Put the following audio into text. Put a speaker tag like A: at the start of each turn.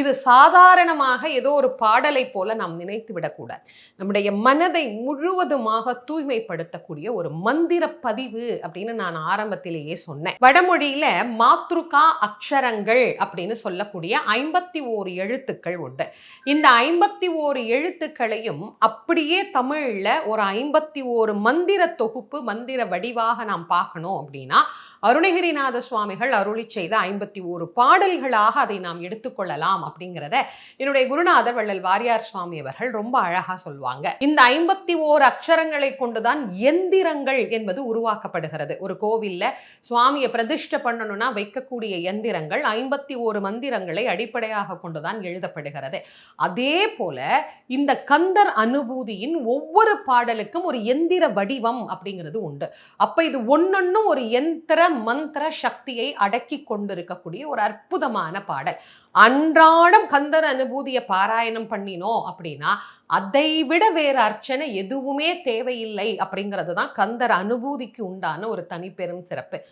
A: இது சாதாரணமாக ஏதோ ஒரு பாடலை போல நாம் நினைத்து விடக்கூடாது. நம்முடைய மனதை முழுவதுமாக தூய்மைப்படுத்தக்கூடிய ஒரு மந்திர பதிவு அப்படின்னு நான் ஆரம்பத்திலேயே சொன்னேன். வடமொழியில மாத்ருகா அக்ஷரங்கள் அப்படின்னு சொல்லக்கூடிய ஐம்பத்தி ஓரு எழுத்துக்கள் உண்டு. இந்த ஐம்பத்தி ஓரு எழுத்துக்களையும் அப்படியே தமிழ்ல ஒரு ஐம்பத்தி ஓரு மந்திர தொகுப்பு மந்திர வடிவாக நாம் பார்க்கணும் அப்படின்னா அருணகிரிநாத சுவாமிகள் அருளி செய்த ஐம்பத்தி ஓரு பாடல்களாக அதை நாம் எடுத்துக்கொள்ளலாம் அப்படிங்கிறத என்னுடைய குருநாதர் வள்ளல் வாரியார் சுவாமி அவர்கள் ரொம்ப அழகாக சொல்லுவாங்க இந்த ஐம்பத்தி ஓரு அக்ஷரங்களை கொண்டுதான் எந்திரங்கள் என்பது உருவாக்கப்படுகிறது. ஒரு கோவில்ல சுவாமியை பிரதிஷ்டை பண்ணணும்னா வைக்கக்கூடிய எந்திரங்கள் ஐம்பத்தி ஓரு மந்திரங்களை அடிப்படையாக கொண்டுதான் எழுதப்படுகிறது. அதே போல இந்த கந்தர் அனுபூதியின் ஒவ்வொரு பாடலுக்கும் ஒரு எந்திர வடிவம் அப்படிங்கிறது உண்டு. அப்ப இது ஒன்னொன்னும் ஒரு எந்திர மந்திர சக்தியை அடக்கி கொண்டிருக்கக்கூடிய ஒரு அற்புதமான பாடல். அன்றாடம் கந்தர் அனுபூதியை பாராயணம் பண்ணினோம் அப்படின்னா அதை விட வேறு அர்ச்சனை எதுவுமே தேவையில்லை அப்படிங்கிறது தான் கந்தர் அனுபூதிக்கு உண்டான ஒரு தனிப்பெரும் சிறப்பு.